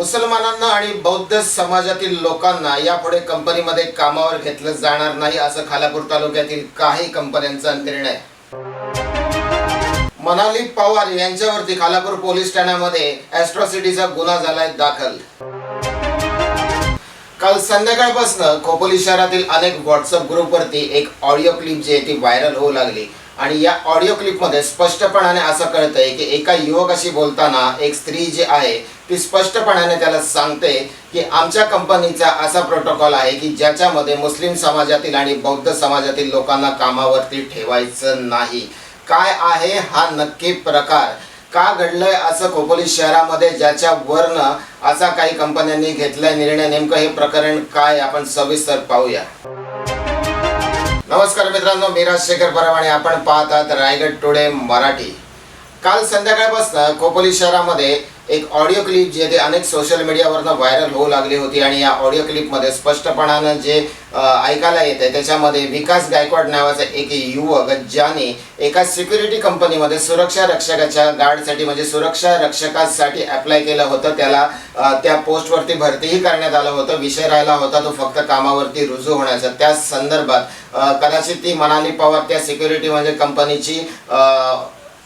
मुसलमानांना आणि बौद्ध समाजातील लोकांना यापुढे कंपनीमध्ये कामावर घेतलं जाणार नाही असं खालापूर तालुक्यातील काही कंपन्यांचा निर्णय. मनाली पवार यांच्यावरती खालापूर पोलीस ठाण्यामध्ये ॲस्ट्रॉसिटीचा गुन्हा झालाय दाखल. काल संध्याकाळपासून खोपोली शहरातील अनेक व्हॉट्सअप ग्रुपवरती एक ऑडिओ क्लिप जी आहे ती व्हायरल होऊ लागली. आणि या ऑडिओ क्लिपमध्ये स्पष्टपणाने असं कळतंय की एका युवकाशी बोलताना एक स्त्री जी आहे ती स्पष्टपणाने त्याला सांगते की आमच्या कंपनीचा असा प्रोटोकॉल आहे की ज्याच्यामध्ये मुस्लिम समाजातील आणि बौद्ध समाजातील लोकांना कामावरती ठेवायचं नाही. काय आहे हा नक्की प्रकार? का घडलंय असं खोपोली शहरामध्ये ज्याच्या वरनं असा काही कंपन्यांनी घेतलाय निर्णय? नेमकं हे प्रकरण काय आपण सविस्तर पाहूया. नमस्कार मित्रांनो मी राजशेखर परब आणि आपण पाहतात रायगड टुडे मराठी. काल संध्याकाळपासून खोपोली शहरामध्ये एक ऑडिओ क्लिप जी आहे ते अनेक सोशल मीडियावरनं व्हायरल होऊ लागली होती आणि या ऑडिओ क्लिपमध्ये स्पष्टपणानं जे ऐकायला ऐकायला येते त्याच्यामध्ये विकास गायकवाड नावाचा एक युवक ज्याने एका सिक्युरिटी कंपनीमध्ये सुरक्षा रक्षकाच्या गार्डसाठी म्हणजे सुरक्षा रक्षकासाठी अप्लाय केलं होतं. त्याला त्या पोस्टवरती भरतीही करण्यात आलं होतं. विषय राहिला होता तो फक्त कामावरती रुजू होण्याचा. त्या संदर्भात कदाचित ती मनाली पवार त्या सिक्युरिटी म्हणजे कंपनीची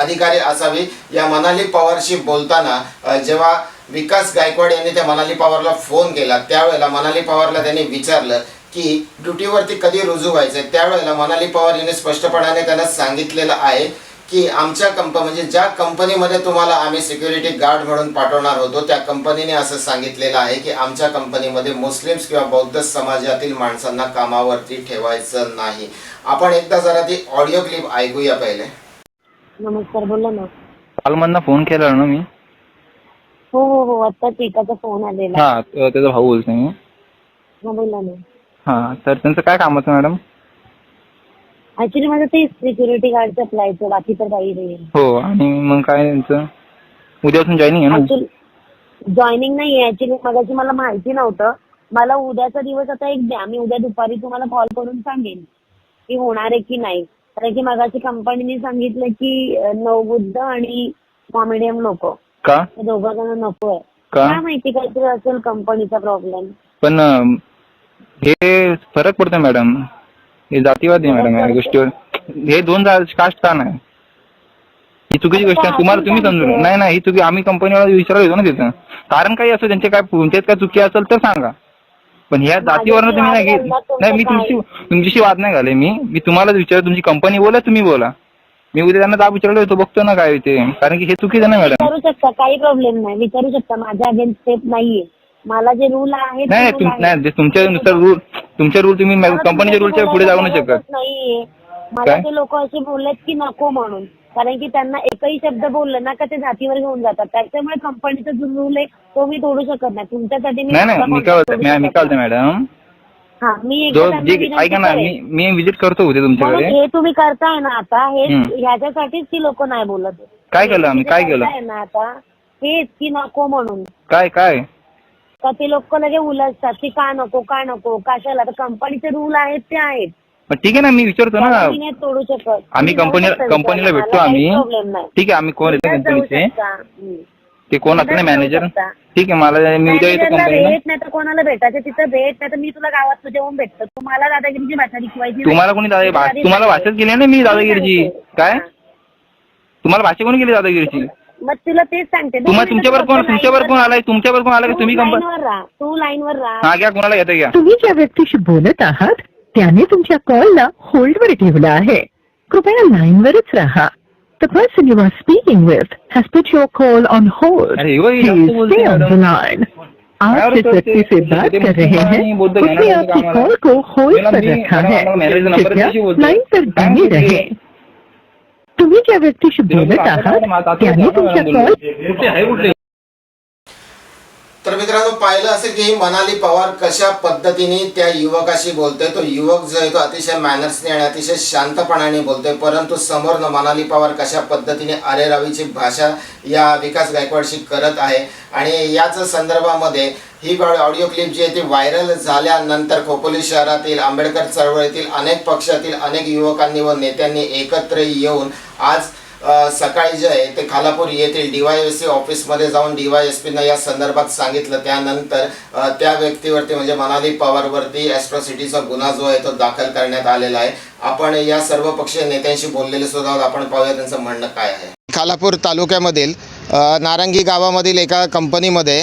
अधिकारी असावी. या मनाली पवारशी बोलताना जेव्हा विकास गायकवाड यांनी त्या मनाली पवारला फोन केला त्यावेळेला मनाली पवारला त्यांनी विचारलं की ड्युटीवरती कधी रुजू व्हायचं त्यावेळेला मनाली पवार यांनी स्पष्टपणाने त्यांना सांगितलेलं आहे की आमच्या कंप म्हणजे ज्या कंपनीमध्ये तुम्हाला आम्ही सिक्युरिटी गार्ड म्हणून पाठवणार होतो त्या कंपनीने असं सांगितलेलं आहे की आमच्या कंपनीमध्ये मुस्लिम्स किंवा बौद्ध समाजातील माणसांना कामावरती ठेवायचं नाही. आपण एकदा जरा ती ऑडिओ क्लिप ऐकूया पहिले. नमस्कार बोला ना. कालमधनं फोन केला ना मी? हो हो हो आत्ताच एकाचा फोन आलेला. हा त- त्याचा भाऊ बोलतोय मी. हा बोला ना. हा तर त्यांचं काय काम होतं मॅडम? ऍक्च्युली माझं ते सिक्युरिटी गार्डचं अप्लायचं बाकी तर काही नाही. हो आणि मग काय त्यांचं? उद्यापासून जॉईनिंग आहे ना? ऍक्च्युली जॉईनिंग नाही ऍक्च्युली मगाशी मला माहिती नव्हतं. मला उद्याचा दिवस आता एक द्या. मी उद्या दुपारी तुम्हाला कॉल करून सांगेन की होणार आहे की नाही. कारण की मगाशी कंपनीने सांगितलं की नवबुद्ध आणि कॉमेडियम नको. का? दोघं जण नको आहे. का? काय माहिती काहीतरी असेल कंपनीचा प्रॉब्लेम पण अं, हे फरक पडतो मॅडम. हे जातीवाद आहे मॅडम या गोष्टीवर. हे दोन कास्ट का नाही? ही चुकीची गोष्ट आहे. तुम्हाला तुम्ही समजून नाही नाही ही चुकी आम्ही कंपनीवाला विचारायला येतो ना तिथं. कारण काही असं त्यांचे काय तुमच्यात काय चुकी असेल तर सांगा. पण ह्या जातीवरनं तुम्ही नाही घेत नाही मी तुमची तुमच्याशी वाद नाही घाले मी मी तुम्हालाच विचार तुमची कंपनी बोला तुम्ही बोला. मी उद्या त्यांना दाब विचारलं होतो बघतो ना काय ते. कारण की हे चुकीचं नाही मॅडम. विचारू शकता काही प्रॉब्लेम नाही. विचारू शकता माझ्या अगेन्स्ट स्टेप नाहीये. मला जे रूल आहे ते नाही rule तुम- आहे. नाही ते तुमच्यानुसार रूल तुमच्या रूल तुम्ही मला कंपनीच्या रूलच्या पुढे जाऊ नाही शकत. नाहीये. मला काय? ते लोक असे बोललेत की नको म्हणून. कारण की त्यांना एकही शब्द बोललं ना का ते जातीवर घेऊन जातात त्याच्यामुळे कंपनीचा जो रूल आहे तो मी तोडू शकत नाही तुमच्यासाठी मी नाही नाही काय काय. मॅडम हा मी एकदा जो त्यांना जे विनंती ऐका ना मी करेन. मी विजिट करतो उद्या म्हणून तुमच्याकडे हे तुम्ही करताय ना आता हे हम्म. ह्याच्यासाठीच ती लोक नाही बोलत काय केलं आम्ही? काय केलं? करताय ना आता हेच की नको म्हणून काय काय का ते लोक लगे उलटतात की का नको का नको कशाला तर कंपनीचे रूल आहेत ते आहेत ठीक आहे ना मी विचारतो ना. त्याला मी नाही तोडू शकत. आम्ही कंपनीला. भेटतो आम्ही. ठीक आहे आम्ही कोण येतो कंपनीचे. ते कोण असतं ना मॅनेजर. ठीक आहे मला मी उद्या येतो कंपनीला भेट नाही तर कोणाला भेटायचं? तिथं भेट नाही तर मी तुला गावात तुझ्या येऊन भेटतो. तुम्हाला दादागिरीची भाषा शिकवायची. तुम्हाला कोणी दादा भा- तुम्हाला. भाषाच केली ना मी दादागिरीची? काय? हा. तुम्हाला भाषा कोणी केली दादागिरीची? मग तुला तेच सांगते तुम्हाला तुमच्यावर कोण तुमच्यावर कोण आलाय? तुमच्यावर कोण आलाय की? तुम्ही कंपनी लाईनवर राहा. तू लाईनवर राहा. हा घ्या कोणाला घेता घ्या. तुम्ही ज्या व्यक्तीशी बोलत आहात? त्याने तुमच्या कॉलला होल्डवर ठेवलं आहे. कृपया लाईनवरच राहा. The person you are speaking with has put your call on hold अरे वही प्लीज जास्त बोलते stay on the madam. Line काय आप जिस बोलते व्यक्ति से ते- बात ते कर रहे मुसलमान हैं. आणि बौद्ध उसने ज्ञानाचं आपकी काम आहे. कॉल को होल्ड मॅडम, पर मी- रखा मॅडम, है. आपला मॅनेजर नंबर कृपया कशी बोलते? लाईन पर काय बने बोलते? रहे. तुम्ही ज्या व्यक्तीशी ते बोलत आता आहात मॅडम, आता- आता- त्याने आता तुमच्या मॅडम कॉल बोलले. कुठले आहे कुठले तर मित्रांनो पाहिलं असेल की मनाली पवार कशा पद्धतीने त्या युवकाशी बोलतोय. तो युवक जो आहे तो अतिशय मॅनर्सने आणि अतिशय शांतपणाने बोलतोय. परंतु समोरनं मनाली पवार कशा पद्धतीने अरे रवीची भाषा या विकास गायकवाडशी करत आहे. आणि याच संदर्भामध्ये ही ऑडिओ क्लिप जी आहे ती व्हायरल झाल्यानंतर खोपोली शहरातील आंबेडकर चळवळीतील अनेक पक्षातील अनेक युवकांनी व नेत्यांनी एकत्र येऊन आज सकाळी जे आहे ते खालापूर येथील डीवायएससी ऑफिसमध्ये जाऊन डीवायएसपीनं या संदर्भात सांगितलं. त्यानंतर त्या व्यक्तीवरती म्हणजे मनाली पवारवरती ॲस्ट्रॉसिटीचा गुन्हा जो आहे तो दाखल करण्यात आलेला आहे. आपण या सर्व पक्षीय नेत्यांशी बोललेले सुद्धा आहोत. आपण पाहूया त्यांचं म्हणणं काय आहे. खालापूर तालुक्यामधील नारंगी गावामधील एका कंपनीमध्ये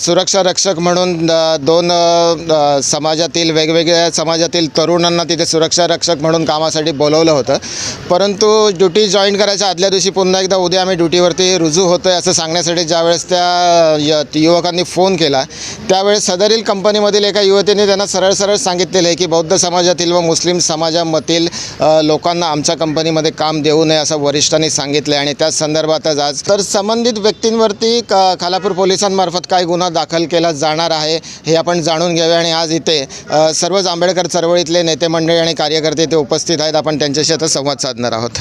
सुरक्षा रक्षक म्हणून दोन समाजातील वेगवेगळ्या समाजातील तरुणांना तिथे सुरक्षा रक्षक म्हणून कामासाठी बोलवलं होतं. परंतु ड्युटी जॉईन करायच्या आदल्या दिवशी पुन्हा एकदा उद्या आम्ही ड्युटीवरती रुजू होतो आहे असं सांगण्यासाठी ज्यावेळेस त्या य- युवकांनी फोन केला त्यावेळेस सदरील कंपनीमधील एका युवतीने त्यांना सरळ सरळ सांगितलेलं आहे की बौद्ध समाजातील व मुस्लिम समाजामधील लोकांना आमच्या कंपनीमध्ये काम देऊ नये असं वरिष्ठांनी सांगितलं आणि त्याच संदर्भातच आज तर संबंधित व्यक्तींवरती क खालापूर पोलिसांमार्फत काय गुन्हा दाखल केला जाणार आहे हे आपण जाणून घेऊया. आणि आज इथे सर्वच आंबेडकर चळवळीतले नेते मंडळी आणि कार्यकर्ते इथे उपस्थित आहेत. आपण त्यांच्याशी आता संवाद साधणार आहोत.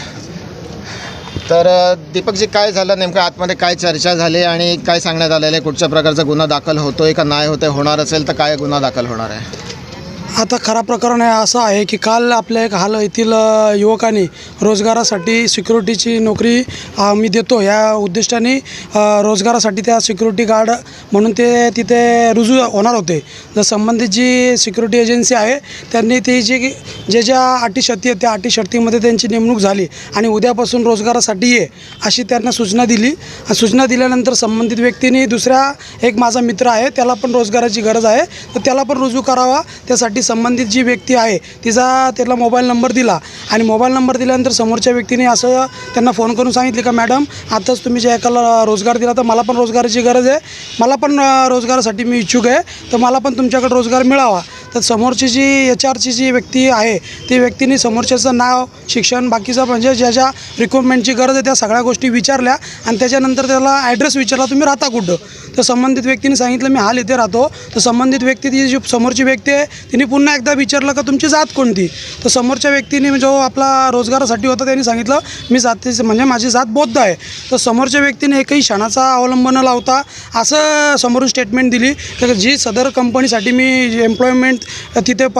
तर दीपकजी काय झालं? नेमकं आतमध्ये काय चर्चा झाली आणि काय सांगण्यात आलेलं आहे? कुठच्या प्रकारचा गुन्हा दाखल होतोय का नाही होतोय? होणार असेल तर काय गुन्हा दाखल होणार आहे? आता खरा प्रकरण आहे असं आहे की काल आपल्या एक हाल येथील युवकांनी रोजगारासाठी सिक्युरिटीची नोकरी आम्ही देतो. या उद्दिष्टाने रोजगारासाठी त्या सिक्युरिटी गार्ड म्हणून ते तिथे रुजू होणार होते. जर संबंधित जी सिक्युरिटी एजन्सी आहे त्यांनी ती जी जे ज्या अटी शर्ती आहेत त्या अटी शर्तीमध्ये त्यांची नेमणूक झाली आणि उद्यापासून रोजगारासाठी ये अशी त्यांना सूचना दिली. सूचना दिल्यानंतर संबंधित व्यक्तीने दुसऱ्या एक माझा मित्र आहे त्याला पण रोजगाराची गरज आहे. तर त्याला पण रुजू करावा. त्यासाठी संबंधित जी व्यक्ती आहे तिचा त्याला मोबाईल नंबर दिला. आणि मोबाईल नंबर दिल्यानंतर समोरच्या व्यक्तीने असं त्यांना फोन करून सांगितले का मॅडम आताच तुम्ही ज्या एकाला रोजगार दिला तर मला पण रोजगाराची गरज आहे. मला पण रोजगारासाठी मी इच्छुक आहे. तर मला पण तुमच्याकडे रोजगार मिळावा. तर समोरची जी एच आरची जी व्यक्ती आहे ती व्यक्तीने समोरच्याचं नाव शिक्षण बाकीचं म्हणजे ज्या ज्या रिक्वायरमेंटची गरज आहे त्या सगळ्या गोष्टी विचारल्या आणि त्याच्यानंतर त्याला ॲड्रेस विचारला तुम्ही राहता कुठं? तर संबंधित व्यक्तीने सांगितलं मी हाल इथे राहतो. तर संबंधित व्यक्ती ती जी समोरची व्यक्ती आहे तिने पुन्हा एकदा विचारलं का तुमची जात कोणती? तर समोरच्या व्यक्तीने जो आपला रोजगारासाठी होता त्यांनी सांगितलं मी जातीचं म्हणजे माझी जात बौद्ध आहे. तर समोरच्या व्यक्तीने एकही क्षणाचा अवलंब न लावता असं समोरून स्टेटमेंट दिली तर जी सदर कंपनीसाठी मी एम्प्लॉयमेंट तिथे प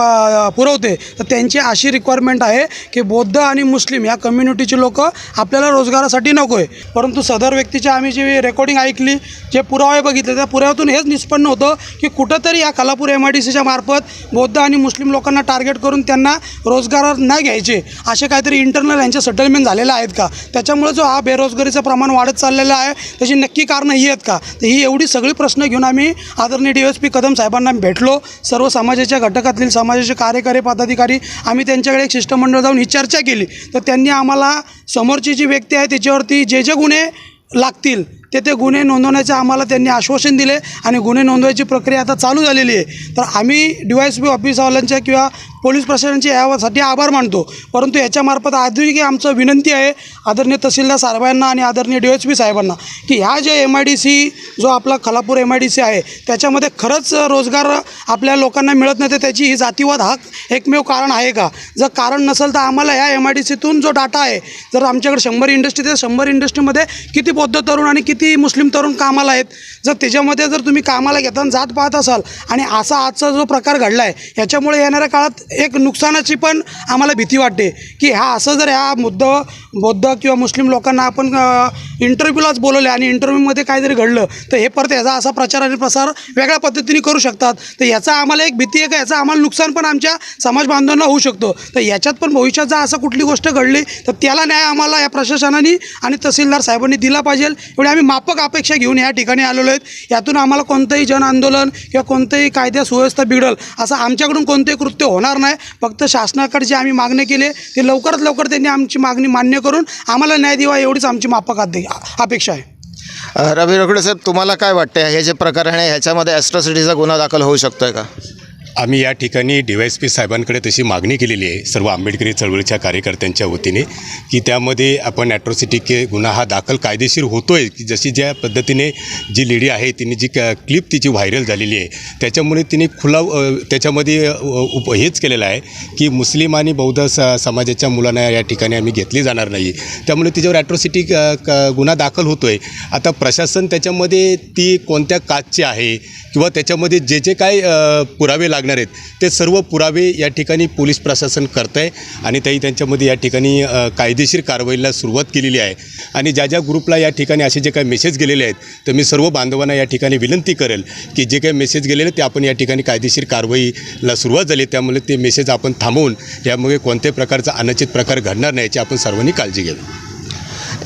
पुरवते. तर त्यांची अशी रिक्वायरमेंट आहे की बौद्ध आणि मुस्लिम या कम्युनिटीची लोक आपल्याला रोजगारासाठी नको आहे परंतु सदर व्यक्तीची आम्ही जी रेकॉर्डिंग ऐकली जे पुरावे बघितले त्या पुराव्यातून हेच निष्पन्न होतं की कुठंतरी या कलापूर एम आय डी सीच्या मार्फत बौद्ध आणि मुस्लिम लोकांना टार्गेट करून त्यांना रोजगार नाही घ्यायचे. असे काहीतरी इंटरनल यांचे सेटलमेंट झालेले आहेत का? त्याच्यामुळे जो हा बेरोजगारीचं प्रमाण वाढत चाललेलं आहे त्याची नक्की कारणं ही आहेत का? तर ही एवढी सगळी प्रश्न घेऊन आम्ही आदरणीय डी एस पी कदम साहेबांना भेटलो. सर्व समाजाच्या घटकातील समाजाचे कार्यकारी पदाधिकारी आम्ही त्यांच्याकडे एक शिष्टमंडळ जाऊन ही चर्चा केली. तर त्यांनी आम्हाला समोरची जी व्यक्ती आहे त्याच्यावरती जे जे गुन्हे लागतील तेथे गुन्हे नोंदवण्याचे आम्हाला त्यांनी आश्वासन दिले आणि गुन्हे नोंदवायची प्रक्रिया आता चालू झालेली आहे. तर आम्ही डी वाय एस पी ऑफिसवाल्यांच्या किंवा पोलीस प्रशासनाचे यासाठी आभार मानतो. परंतु याच्यामार्फत आधुनिक आमचं विनंती आहे आदरणीय तहसीलदार साहेबांना आणि आदरणीय डी एस पी साहेबांना की ह्या जे एम आय डी सी जो आपला Khalapur M I D C आहे त्याच्यामध्ये खरंच रोजगार आपल्या लोकांना मिळत नाही तर त्याची ही जातीवाद हा एकमेव कारण आहे का? जर कारण नसेल तर आम्हाला ह्या एम आय डी सीतून जो डाटा आहे जर आमच्याकडे शंभर इंडस्ट्री तर शंभर इंडस्ट्रीमध्ये किती बौद्ध तरुण आणि किती मुस्लिम तरुण कामाला आहेत जर त्याच्यामध्ये जर तुम्ही कामाला घेताना जात पाहत असाल आणि असा आजचा जो प्रकार घडला आहे याच्यामुळे येणाऱ्या काळात एक नुकसानाची पण आम्हाला भीती वाटते. की हा असं जर ह्या मुद्दा बौद्ध किंवा मुस्लिम लोकांना आपण इंटरव्ह्यूलाच बोलवले आणि इंटरव्ह्यूमध्ये काय जरी घडलं तर हे परत याचा असा प्रचार आणि प्रसार वेगळ्या पद्धतीने करू शकतात. तर याचा आम्हाला एक भीती आहे का? याचा आम्हाला नुकसान पण आमच्या समाज बांधवांना होऊ शकतो. तर याच्यात पण भविष्यात जर असं कुठली गोष्ट घडली तर त्याला न्याय आम्हाला या प्रशासनाने आणि तहसीलदार साहेबांनी दिला पाहिजे. एवढी आम्ही मापक अपेक्षा घेऊन या ठिकाणी आलेलो आहेत. यातून आम्हाला कोणतंही जन आंदोलन किंवा कोणतंही कायद्या सुव्यवस्था बिघडल असं आमच्याकडून कोणतंही कृत्य होणार नाही. फक्त शासनाकडे जे आम्ही मागणी केली आहे, ते लवकरात लवकर त्यांनी आमची मागणी मान्य करून आम्हाला न्याय द्यावा एवढीच आमची मापक अपेक्षा आहे. रवी रोकडे साहेब तुम्हाला काय वाटतं हे जे प्रकरण आहे ह्याच्यामध्ये ॲस्ट्रॉसिटीचा गुन्हा दाखल होऊ शकतोय का? आम्ही या ठिकाणी डी वाय एस पी साहेबांकडे तशी मागणी केलेली आहे सर्व आंबेडकरी चळवळीच्या कार्यकर्त्यांच्या वतीने की त्यामध्ये आपण ॲट्रॉसिटी के गुन्हा हा दाखल कायदेशीर होतो आहे की जशी ज्या पद्धतीने जी लेडी आहे तिने जी क क्लिप तिची व्हायरल झालेली आहे त्याच्यामुळे तिने खुला त्याच्यामध्ये उप हेच केलेलं आहे की मुस्लिम आणि बौद्ध स समाजाच्या मुलांना या ठिकाणी आम्ही घेतली जाणार नाही. त्यामुळे तिच्यावर ॲट्रॉसिटी गुन्हा दाखल होतो आहे आता प्रशासन त्याच्यामध्ये ती कोणत्या काचची आहे किंवा त्याच्यामध्ये जे जे काय पुरावे लागले लागणार आहेत. ते सर्व पुरावे या ठिकाणी पोलीस प्रशासन करत आहे आणि त्याही त्यांच्यामध्ये या ठिकाणी कायदेशीर कारवाईला सुरुवात केलेली आहे. आणि ज्या ज्या ग्रुपला या ठिकाणी असे जे काही मेसेज गेलेले आहेत तर मी सर्व बांधवांना या ठिकाणी विनंती करेल की जे काही मेसेज गेलेले ते आपण या ठिकाणी कायदेशीर कारवाईला सुरुवात झाली त्यामुळे ते मेसेज आपण थांबवून यामुळे कोणत्याही प्रकारचा अनुचित प्रकार घडणार नाही याची आपण सर्वांनी काळजी घ्यावी.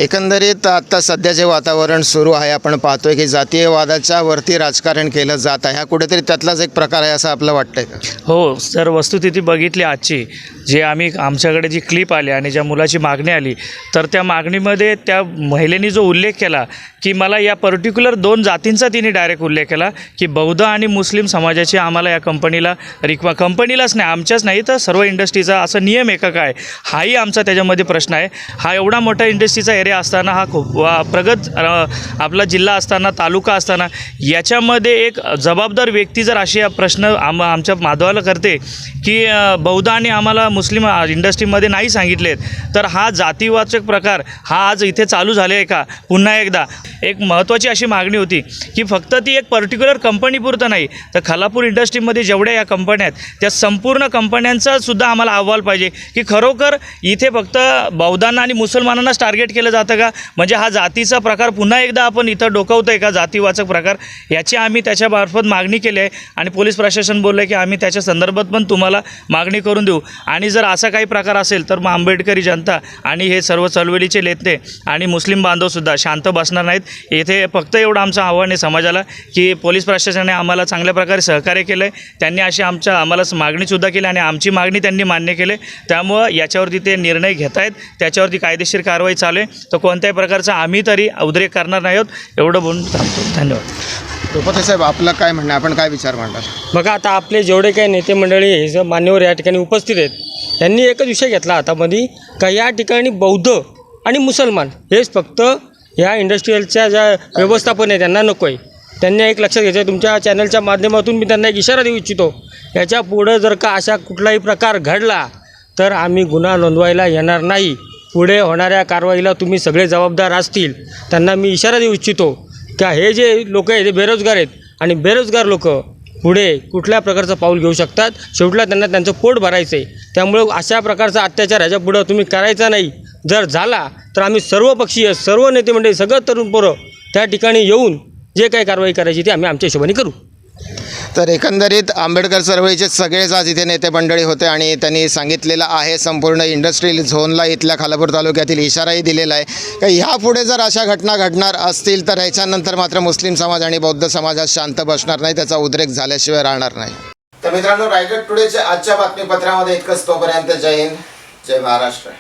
एकंदरीत आत्ता सध्या जे वातावरण सुरू आहे आपण पाहतोय की जातीयवादाच्या वरती राजकारण केलं जात आहे. हा कुठेतरी त्यातलाच एक प्रकार आहे असं आपलं वाटतंय का? हो सर वस्तुस्थिती बघितली आजची. जे आम्ही आमच्याकडे जी क्लिप आली आणि ज्या मुलाची मागणी आली तर त्या मागणीमध्ये त्या महिलेने जो उल्लेख केला की मला या पर्टिक्युलर दोन जातींचा तिने डायरेक्ट उल्लेख केला की बौद्ध आणि मुस्लिम समाजाची आम्हाला या कंपनीला रिक्वा कंपनीलाच नाही आमच्याच नाही तर सर्व इंडस्ट्रीचा असा नियम आहे का काय? हाही आमचा त्याच्यामध्ये प्रश्न आहे. हा एवढा मोठा इंडस्ट्रीचा एरिया असताना हा खूप वा- प्रगत आपला जिल्हा असताना तालुका असताना याच्यामध्ये एक जबाबदार व्यक्ती जर अशी प्रश्न आम आमच्या माधवाला करते की बहुधाने आम्हाला मुस्लिम इंडस्ट्रीमध्ये नाही सांगितलेत तर हा जातीवाचक प्रकार हा आज इथे चालू झाले आहे का? पुन्हा एकदा. एक महत्त्वाची अशी मागणी होती की फक्त ती एक पर्टिक्युलर कंपनीपुरतं नाही तर खालापूर इंडस्ट्रीमध्ये जेवढ्या या कंपन्या आहेत त्या संपूर्ण कंपन्यांचा सुद्धा आम्हाला अहवाल पाहिजे की खरोखर इथे फक्त बौद्धांना आणि मुसलमानांनाच टार्गेट केलं जातं. का? म्हणजे हा जातीचा प्रकार पुन्हा एकदा आपण इथं डोकवतो आहे का? जातीवाचक प्रकार याची आम्ही त्याच्यामार्फत मागणी केली आहे आणि पोलीस प्रशासन बोललं आहे की आम्ही त्याच्या संदर्भात पण तुम्हाला मागणी करून देऊ. आणि जर असा काही प्रकार असेल तर मग आंबेडकरी जनता आणि हे सर्व चळवळीचे नेते आणि मुस्लिम बांधवसुद्धा शांत बसणार नाहीत. येथे फक्त एवढं आमचं आव्हान आहे समाजाला की पोलीस प्रशासनाने आम्हाला चांगल्या प्रकारे सहकार्य केलं आहे त्यांनी अशी आमच्या आम्हाला मागणीसुद्धा केली आणि आमची मागणी त्यांनी मान्य केली. त्यामुळं याच्यावरती ते निर्णय घेत आहेत त्याच्यावरती कायदेशीर कारवाई चालू आहे. तर कोणत्याही प्रकारचा आम्ही तरी उद्रेक करणार नाही आहोत. एवढं बोलून थांबतो. धन्यवाद. रुपते साहेब आपलं काय म्हणणं आहे? आपण काय विचार मांडणार? बघा आता आपले जेवढे काही नेते मंडळी हे जे मान्यवर या ठिकाणी उपस्थित आहेत यांनी एकच विषय घेतला हातामध्ये का या ठिकाणी बौद्ध आणि मुसलमान हेच फक्त या इंडस्ट्रीयलच्या ज्या व्यवस्थापन आहे त्यांना नको आहे त्यांनी एक लक्षात घ्यायचं आहे तुमच्या चॅनलच्या माध्यमातून मी त्यांना एक इशारा देऊ इच्छितो. याच्या पुढं जर का अशा कुठलाही प्रकार घडला तर आम्ही गुन्हा नोंदवायला येणार नाही. पुढे होणाऱ्या कारवाईला तुम्ही सगळे जबाबदार असतील त्यांना मी इशारा देऊ इच्छितो का हे जे लोक आहेत ते बेरोजगार आहेत आणि बेरोजगार लोक पुढे कुठल्या प्रकारचं पाऊल घेऊ शकतात? शेवटला त्यांना त्यांचं पोट भरायचं आहे त्यामुळं अशा प्रकारचा अत्याचार ह्याच्या पुढं तुम्ही करायचा नाही. जर झाला तर आम्ही सर्व पक्षीय सर्व नेते मंडळी सगळं तरुण पोरं त्या ठिकाणी येऊन जे काही कारवाई करायची ती आम्ही आमच्या हिशोबाने करू. तर एकंदरीत आंबेडकर चळवळीचे सगळेच आज इथे नेते मंडळी होते आणि त्यांनी सांगितलेलं आहे संपूर्ण इंडस्ट्रियल झोनला इथल्या खालापूर तालुक्यातील इशाराही दिलेला आहे. का ह्यापुढे जर अशा घटना घडणार असतील तर ह्याच्यानंतर मात्र मुस्लिम समाज आणि बौद्ध समाजात शांत बसणार नाही त्याचा उद्रेक झाल्याशिवाय राहणार नाही. तर मित्रांनो रायगड टुडेच्या आजच्या बातमीपत्रामध्ये इतकंच. तोपर्यंत जय हिंद जय महाराष्ट्र.